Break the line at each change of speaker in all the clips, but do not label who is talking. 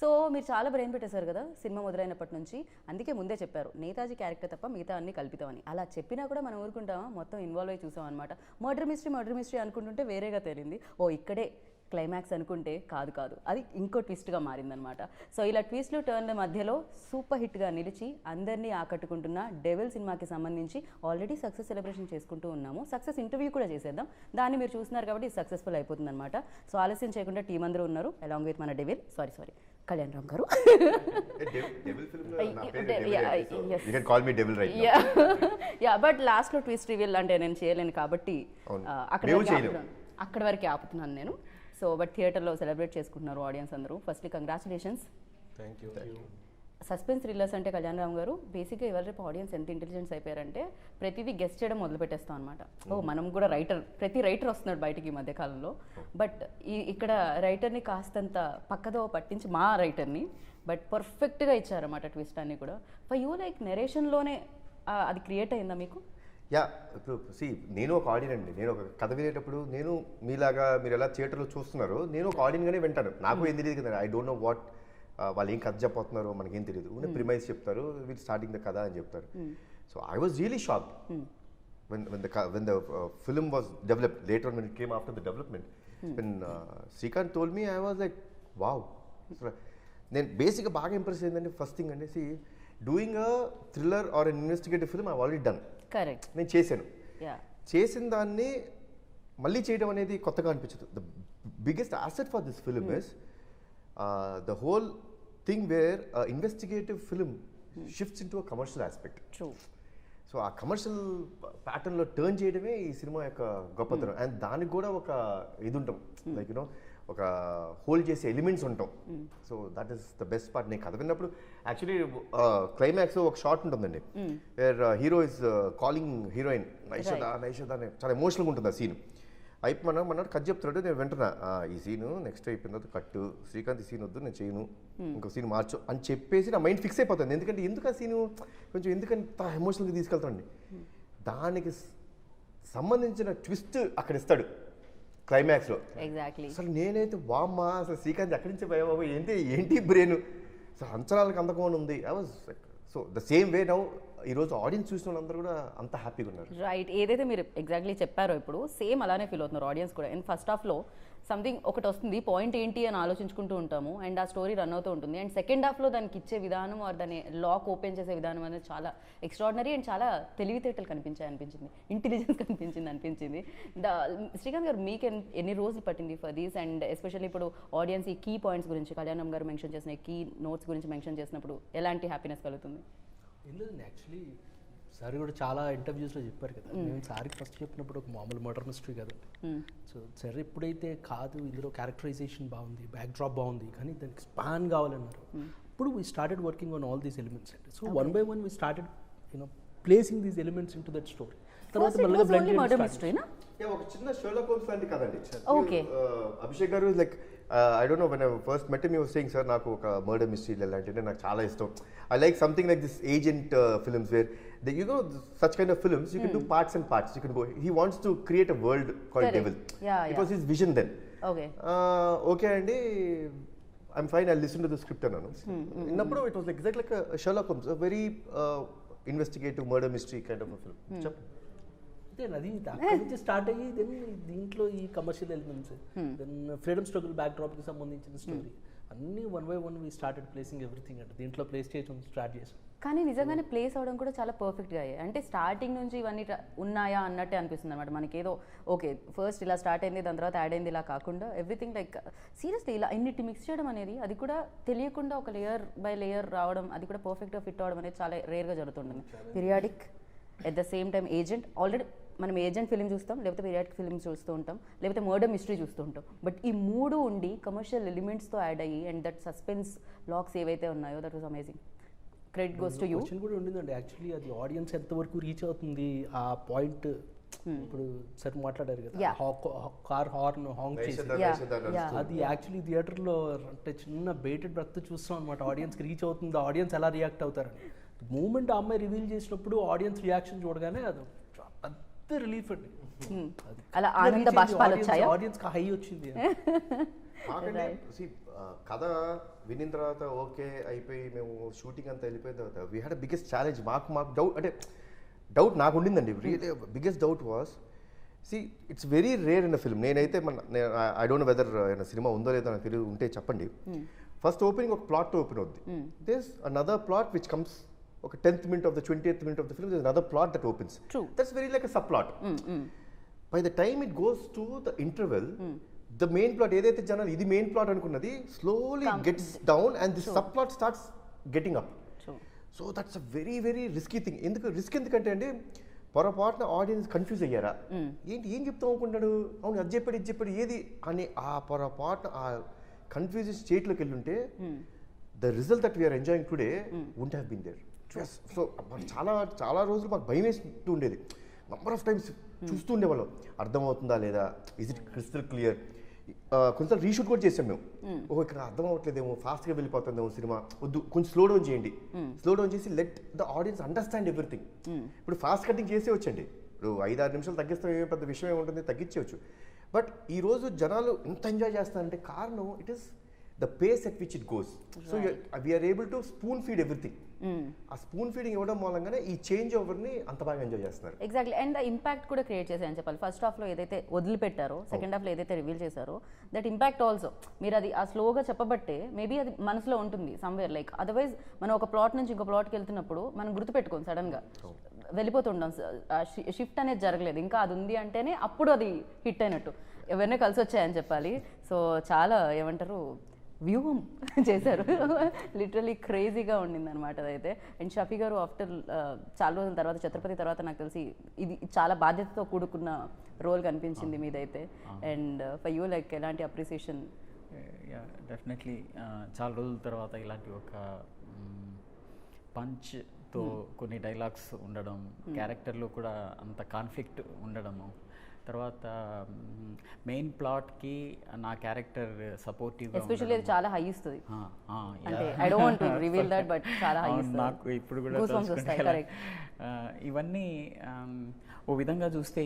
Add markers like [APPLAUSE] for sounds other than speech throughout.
So మీరు చాలా brain పెట్టేశారు కదా సినిమా మొదలైనప్పటి నుంచి. అందుకే ముందే చెప్పారు నేతాజీ క్యారెక్టర్ తప్ప మిగతా అన్ని కల్పితామని. అలా చెప్పినా కూడా మనం ఊరుకుంటామా? మొత్తం ఇన్వాల్వ్ అయ్యి చూసాం అనమాట మర్డర్ మిస్టరీ మర్డర్ మిస్టరీ అనుకుంటుంటే వేరేగా తేలింది. ఓ ఇక్కడే క్లైమాక్స్ అనుకుంటే కాదు కాదు. అది ఇంకో ట్విస్ట్గా మారిందనమాట సో ఇలా ట్విస్ట్లు టర్న్ల మధ్యలో సూపర్ హిట్గా నిలిచి అందరినీ ఆకట్టుకుంటున్న డెవిల్ సినిమాకి సంబంధించి ఆల్రెడీ సక్సెస్ సెలబ్రేషన్ చేసుకుంటూ ఉన్నాము. సక్సెస్ ఇంటర్వ్యూ కూడా చేసేద్దాం. దాన్ని మీరు చూస్తున్నారు కాబట్టి సక్సెస్ఫుల్ అయిపోతుంది అనమాట సో ఆలస్యం చేయకుండా టీం అందరూ ఉన్నారు అలాంగ్ విత్ మన Devil sorry sorry Kalyan Ram garu.
Devil film
I- de- yeah, I- yes.
You can call me Devil right
ya. [LAUGHS] Ya but లాస్ట్లో ట్విస్ట్ రివీల్ అంటే నేను చేయలేను కాబట్టి అక్కడ అక్కడ వరకే ఆపుతున్నాను నేను. సో బట్ థియేటర్లో సెలబ్రేట్ చేసుకుంటున్నారు ఆడియన్స్ అందరూ. Firstly congratulations.
Thank you
suspense thrillers అంటే కళ్యాణ్ రామ్ గారు బేసిక్గా ఇవాళ రేపు ఆడియన్స్ ఎంత ఇంటెలిజెన్స్ అయిపోయారంటే ప్రతిదీ గెస్ట్ చేయడం మొదలు పెట్టేస్తాం అనమాట ఓ మనం కూడా రైటర్ ప్రతి రైటర్ వస్తున్నాడు బయటికి ఈ మధ్య కాలంలో. బట్ ఈ ఇక్కడ రైటర్ని కాస్తంత పక్కదో పట్టించి మా రైటర్ని బట్ పర్ఫెక్ట్గా ఇచ్చారన్నమాట ట్విస్ట్ అన్ని కూడా. ఫర్ యూ లైక్ నెరేషన్లోనే అది క్రియేట్ అయిందా మీకు?
యా ఇప్పుడు సి నేను ఒక ఆడియన్ అండి. నేను ఒక కథ వినేటప్పుడు నేను మీలాగా మీరు ఎలా థియేటర్లో చూస్తున్నారు నేను ఒక ఆడియన్గానే వింటాను. నాకు ఏం తెలియదు కదా ఐ డోంట్ నో వాట్ వాళ్ళు ఏం కథ చెప్పబోతున్నారో మనకేం తెలియదు ఉన్న ప్రిమైజ్ చెప్తారు వీళ్ళు స్టార్టింగ్ ద కథ అని చెప్తారు. So I was really shock when when the when the uh, film was developed later on when it came after the development when uh, Srikanth told me I was like wow. So, నేను బేసిక్గా బాగా impress అయిందంటే first thing అనేసి doing a thriller or an investigative film I already done
correct
నేను చేశాను. చేసిన దాన్ని మళ్ళీ చేయడం అనేది కొత్తగా అనిపించదు. The biggest asset for this film is the whole thing where investigative film shifts into commercial aspect so ఆ కమర్షియల్ ప్యాటర్న్లో టర్న్ చేయడమే ఈ సినిమా యొక్క గొప్పతనం. అండ్ దానికి కూడా ఒక ఇది ఉంటాం లైక్ యూనో ఒక హోల్డ్ చేసే ఎలిమెంట్స్ ఉంటాం. So that is the best part నేను కథ విన్నప్పుడు యాక్చువల్లీ క్లైమాక్స్ ఒక షార్ట్ ఉంటుందండి. Where hero is calling heroine Naishada Naishada అని చాలా ఎమోషనల్గా ఉంటుంది ఆ సీన్ అయిపోయి మనం మన్నాడు కట్ చెప్తున్నాడు నేను వింటున్నా "ఆ, ఈ సీను నెక్స్ట్ అయిపోయిన తర్వాత కట్టు శ్రీకాంత్ ఈ సీన్ వద్దు నేను చేయను. ఇంకో సీన్ మార్చు అని చెప్పేసి నా మైండ్ ఫిక్స్ అయిపోతుంది. ఎందుకంటే ఎందుకు ఆ సీను కొంచెం ఎందుకంత ఎమోషనల్గా తీసుకెళ్తాండి దానికి సంబంధించిన ట్విస్ట్ అక్కడ ఇస్తాడు క్లైమాక్స్లో.
ఎగ్జాక్ట్లీ.
అసలు నేనైతే వామ్మా అసలు శ్రీకాంత్ ఎక్కడి నుంచి పోయా బాబు ఏంటి ఏంటి బ్రెయిన్? అసలు అంచనాలకు అందకుండా ఉంది I was so the same way now ఈరోజు ఆడియన్స్ చూసిన వాళ్ళందరూ కూడా అంత హ్యాపీగా ఉన్నారు.
రైట్ ఏదైతే మీరు ఎగ్జాక్ట్లీ చెప్పారో ఇప్పుడు సేమ్ అలానే ఫీల్ అవుతున్నారు ఆడియన్స్ కూడా. అండ్ ఫస్ట్ హాఫ్లో సంథింగ్ ఒకటి వస్తుంది పాయింట్ ఏంటి అని ఆలోచించుకుంటూ ఉంటాము అండ్ ఆ స్టోరీ రన్ అవుతూ ఉంటుంది. అండ్ సెకండ్ హాఫ్లో దానికి ఇచ్చే విధానం ఆర్ దాని లాక్ ఓపెన్ చేసే విధానం అనేది చాలా ఎక్స్ట్రాడినరీ అండ్ చాలా తెలివితేటలు కనిపించాయి అనిపించింది. ఇంటెలిజెన్స్ [LAUGHS] కనిపించింది అనిపించింది. ద శ్రీకాంత్ గారు మీకు ఎన్ని రోజులు పట్టింది ఫర్ దీస్ అండ్ ఎస్పెషల్లీ ఇప్పుడు ఆడియన్స్ ఈ కీ పాయింట్స్ గురించి కళ్యాణం గారు మెన్షన్ చేసిన కీ నోట్స్ గురించి మెన్షన్ చేసినప్పుడు ఎలాంటి హ్యాపీనెస్ కలుగుతుంది?
యాక్చువల్లీ సార్ కూడా చాలా ఇంటర్వ్యూస్లో చెప్పారు కదా. నేను సార్కి ఫస్ట్ చెప్పినప్పుడు ఒక మామూలు మర్డర్ మిస్టరీ కదండి సో సార్ ఎప్పుడైతే కాదు ఇందులో క్యారెక్టరైజేషన్ బాగుంది బ్యాక్ డ్రాప్ బాగుంది కానీ దానికి స్పాన్ కావాలన్నారు. ఇప్పుడు we started working on all these elements అండి so one by one we started you know placing these elements into that story తర్వాత మళ్ళీ
ఓన్లీ మర్డర్ మిస్టరీనా
ఒక చిన్న షోలో హోమ్స్ లాంటి కదండి. Uh, Abhishek garu like I don't know when first met me saying sir నాకు ఒక మర్డర్ మిస్టరీ అలాంటివి నాకు చాలా ఇష్టం. I like something like this agent films where the you know such kind of films you can do parts and parts you can go he wants to create a world
Correct.
Devil. Was his vision then
okay
okay అండి I'm fine I listen to the script అన్నాను విన్నప్పుడు it was exact like Sherlock Holmes very investigative murder mystery kind of film చెప్పండి
అంతే అది [LAUGHS] నుంచి start అయ్యి then దీంట్లో ఈ commercial elements then freedom struggle back డ్రాప్కి సంబంధించిన స్టోరీ అన్నీ one by one we started placing everything అంటే. దీంట్లో ప్లేస్ చేయడం స్టార్ట్ చేసాం.
కానీ నిజంగానే ప్లేస్ అవడం కూడా చాలా పర్ఫెక్ట్గా అయ్యాయి. అంటే స్టార్టింగ్ నుంచి ఇవన్నీ ఉన్నాయా అన్నట్టే అనిపిస్తుంది అనమాట మనకి ఏదో ఓకే ఫస్ట్ ఇలా స్టార్ట్ అయింది దాని తర్వాత యాడ్ అయింది ఇలా కాకుండా ఎవ్రీథింగ్ లైక్ సీరియస్లీ ఇలా ఇన్నిటి మిక్స్ చేయడం అనేది అది కూడా తెలియకుండా ఒక లేయర్ బై లేయర్ రావడం అది కూడా పర్ఫెక్ట్గా ఫిట్ అవడం అనేది చాలా రేర్గా జరుగుతుంటుంది. Periodic at the same time agent already మనం ఏజెంట్ ఫిలిం చూస్తాం లేకపోతే పీరియాడిక్ ఫిలిం చూస్తూ ఉంటాం లేకపోతే మర్డర్ మిస్టరీ చూస్తూ ఉంటాం. బట్ ఈ మూడు ఉండి కమర్షియల్ ఎలిమెంట్స్తో యాడ్ అయ్యి అండ్ దట్ సస్పెన్స్ లాక్స్ ఏవైతే ఉన్నాయో that was amazing credit goes to you
కూడా ఉండిందండి. యాక్చువల్లీ అది ఆడియన్స్ ఎంతవరకు రీచ్ అవుతుంది? ఆ పాయింట్ ఇప్పుడు సార్ మాట్లాడారు కదా. కార్ హార్న్ హాంగ్ చేసి. అది యాక్చువల్లీ థియేటర్లో అంటే చిన్న బేటెడ్ బ్రత్ చూస్తాం అనమాట ఆడియన్స్కి రీచ్ అవుతుంది. ఆడియన్స్ ఎలా రియాక్ట్ అవుతారని. మూమెంట్ ఆ అమ్మాయి రివీల్ చేసినప్పుడు ఆడియన్స్ రియాక్షన్ చూడగానే అది పెద్ద రిలీఫ్ అండి.
అలా ఆనంద బాష్పాలు వచ్చాయా?
ఆడియన్స్కి హై వచ్చింది.
కథ వినిన తర్వాత ఓకే అయిపోయి మేము షూటింగ్ అంతా వెళ్ళిపోయిన తర్వాత వీ హ్యాడ్ బిగ్గెస్ట్ ఛాలెంజ్ మాకు మాకు డౌట్ అంటే డౌట్ నాకు ఉండిందండి. Really biggest doubt was see it's very rare in film నేనైతే మన ఐ డోంట్ వెదర్ సినిమా ఉందో లేదో నాకు తెలియదు ఉంటే చెప్పండి. ఫస్ట్ ఓపెనింగ్ ఒక ప్లాట్ ఓపెన్ అవుద్ది. This another plot which comes ఒక tenth minute of the twenty minute of the film another plot that opens. That's very like a sub plot by the time it goes to the interval the main plot ఏదైతే జనాలు ఇది main plot అనుకున్నది slowly gets down and the sub plot starts getting up. So that's a very very risky thing ఎందుకు risk ఎందుకంటే అండి పొరపాటున audience confuse అయ్యారా? ఏంటి ఏం చెప్తాం అనుకుంటాడు అవును అది చెప్పాడు ఇది చెప్పాడు ఏది? అని ఆ పొరపాటున ఆ కన్ఫ్యూజన్ స్టేట్లోకి వెళ్ళుంటే the result that we are enjoying today won't have been there so చాలా చాలా రోజులు మాకు భయం వేస్తూ ఉండేది. నంబర్ ఆఫ్ టైమ్స్ చూస్తూ ఉండేవాళ్ళం. అర్థమవుతుందా లేదా? ఇస్ ఇట్ క్రిస్టల్ క్లియర్ కొంచెం రీషూట్ కూడా చేసాం మేము. ఓ ఇక్కడ అర్థం అవ్వట్లేదేమో ఫాస్ట్గా వెళ్ళిపోతుందేమో సినిమా. వద్దు కొంచెం స్లో డౌన్ చేయండి. స్లో డౌన్ చేసి let the audience understand everything ఇప్పుడు ఫాస్ట్ కటింగ్ చేసే వచ్చండి. ఇప్పుడు ఐదు ఆరు నిమిషాలు తగ్గిస్తాం ఏం పెద్ద విషయం ఏముంటుంది తగ్గించవచ్చు బట్ ఈ రోజు జనాలు ఎంత ఎంజాయ్ చేస్తారంటే కారణం it is the pace at which it goes so we are able to spoon feed everything ఆ స్పూన్ ఫీడింగ్ ఇవ్వడం మూలంగానే ఈ చేంజ్ ఓవర్ని అంత బాగా ఎంజాయ్ చేస్తున్నారు.
ఎగ్జాక్ట్లీ అండ్ ఇంపాక్ట్ కూడా క్రియేట్ చేశాయని చెప్పాలి. ఫస్ట్ హాఫ్లో ఏదైతే వదిలిపెట్టారో సెకండ్ హాఫ్లో ఏదైతే రివీల్ చేశారో దట్ ఇంపాక్ట్ ఆల్సో మీరు అది ఆ స్లోగా చెప్పబట్టే మేబీ అది మనసులో ఉంటుంది సమ్వేర్ లైక్ అదర్వైజ్ మనం ఒక ప్లాట్ నుంచి ఇంకో ప్లాట్కి వెళ్తున్నప్పుడు మనం గుర్తుపెట్టుకోం సడన్గా వెళ్ళిపోతుంటాం షిఫ్ట్ అనేది జరగలేదు. ఇంకా అది ఉంది అంటేనే అప్పుడు అది హిట్ అయినట్టు. ఎవరినే కలిసి వచ్చాయని చెప్పాలి. సో చాలా ఏమంటారు వ్యూహం [LAUGHS] చేశారు. లిటరలీ క్రేజీగా ఉండింది అనమాట అదైతే. అండ్ షఫీ గారు ఆఫ్టర్ చాలా రోజుల తర్వాత ఛత్రపతి తర్వాత నాకు తెలిసి ఇది చాలా బాధ్యతతో కూడుకున్న రోల్ కనిపించింది మీదైతే. అండ్ ఫర్ యూ లైక్ ఎలాంటి అప్రిసియేషన్?
డెఫినెట్లీ చాలా రోజుల తర్వాత ఇలాంటి ఒక పంచ్తో కొన్ని డైలాగ్స్ ఉండడం క్యారెక్టర్లో కూడా అంత కాన్ఫ్లిక్ట్ ఉండడము. తర్వాత మెయిన్ ప్లాట్కి నా క్యారెక్టర్ సపోర్టివ్గా
ఎస్పెషల్లీ చాలా హై ఇస్తుంది. అంటే. I don't reveal that but చాలా హై ఇస్తుంది.
నాకు ఇప్పుడు కూడా ఇవన్నీ ఓ విధంగా చూస్తే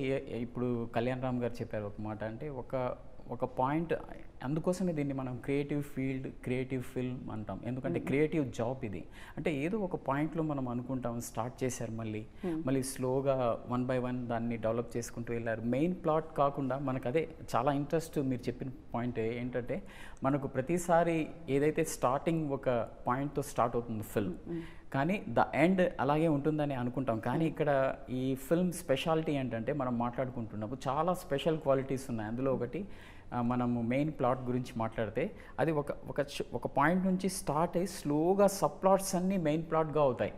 ఇప్పుడు కళ్యాణ్ రామ్ గారు చెప్పారు ఒక మాట అంటే ఒక ఒక పాయింట్ అందుకోసమే దీన్ని మనం క్రియేటివ్ ఫీల్డ్ క్రియేటివ్ ఫిల్మ్ అంటాం. ఎందుకంటే క్రియేటివ్ జాబ్ ఇది. అంటే ఏదో ఒక పాయింట్లో మనం అనుకుంటాం స్టార్ట్ చేశారు మళ్ళీ. మళ్ళీ స్లోగా వన్ బై వన్ దాన్ని డెవలప్ చేసుకుంటూ వెళ్ళారు. మెయిన్ ప్లాట్ కాకుండా మనకు అదే చాలా ఇంట్రెస్ట్ మీరు చెప్పిన పాయింట్ ఏంటంటే మనకు ప్రతిసారి ఏదైతే స్టార్టింగ్ ఒక పాయింట్తో స్టార్ట్ అవుతుంది ఫిల్మ్ కానీ ద ఎండ్ అలాగే ఉంటుందని అనుకుంటాం. కానీ ఇక్కడ ఈ ఫిల్మ్ స్పెషాలిటీ ఏంటంటే మనం మాట్లాడుకుంటున్నప్పుడు చాలా స్పెషల్ క్వాలిటీస్ ఉన్నాయి. అందులో ఒకటి మనము మెయిన్ ప్లాట్ గురించి మాట్లాడితే అది ఒక ఒక ఒక పాయింట్ నుంచి స్టార్ట్ అయ్యి స్లోగా సబ్ ప్లాట్స్ అన్నీ మెయిన్ ప్లాట్గా అవుతాయి.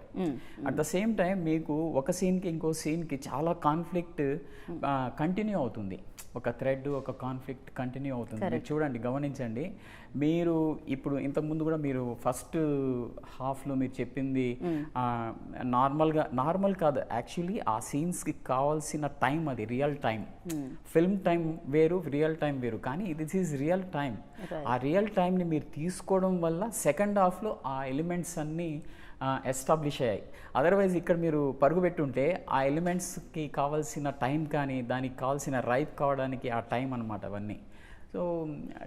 అట్ ద సేమ్ టైం మీకు ఒక సీన్కి ఇంకో సీన్కి చాలా కాన్ఫ్లిక్ట్ కంటిన్యూ అవుతుంది. ఒక థ్రెడ్ ఒక కాన్ఫ్లిక్ట్ కంటిన్యూ అవుతుంది. మీరు చూడండి గమనించండి. మీరు ఇప్పుడు ఇంతకుముందు కూడా మీరు ఫస్ట్ హాఫ్లో మీరు చెప్పింది నార్మల్గా నార్మల్ కాదు. యాక్చువల్లీ ఆ సీన్స్కి కావాల్సిన టైం అది రియల్ టైం ఫిల్మ్ టైం వేరు రియల్ టైం వేరు. కానీ దిస్ ఈజ్ రియల్ టైం ఆ రియల్ టైంని మీరు తీసుకోవడం వల్ల సెకండ్ హాఫ్లో ఆ ఎలిమెంట్స్ అన్నీ ఎస్టాబ్లిష్ అయ్యాయి. అదర్వైజ్ ఇక్కడ మీరు పరుగు పెట్టుంటే ఆ ఎలిమెంట్స్కి కావాల్సిన టైం కానీ దానికి కావాల్సిన రైప్ కావడానికి ఆ టైం అనమాట అవన్నీ. సో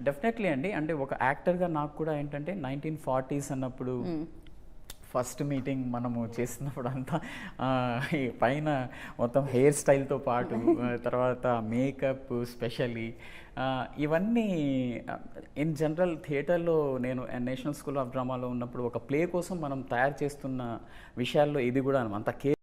డెఫినెట్లీ అండి. అంటే ఒక యాక్టర్గా నాకు కూడా ఏంటంటే నైన్టీన్ ఫార్టీస్ అన్నప్పుడు ఫస్ట్ మీటింగ్ మనము చేస్తున్నప్పుడు అంతా పైన మొత్తం హెయిర్ స్టైల్తో పాటు తర్వాత మేకప్ స్పెషల్లీ ఇవన్నీ ఇన్ జనరల్ థియేటర్లో నేను నేషనల్ స్కూల్ ఆఫ్ డ్రామాలో ఉన్నప్పుడు ఒక ప్లే కోసం మనం తయారు చేస్తున్న విషయాల్లో ఇది కూడా అంత కేర్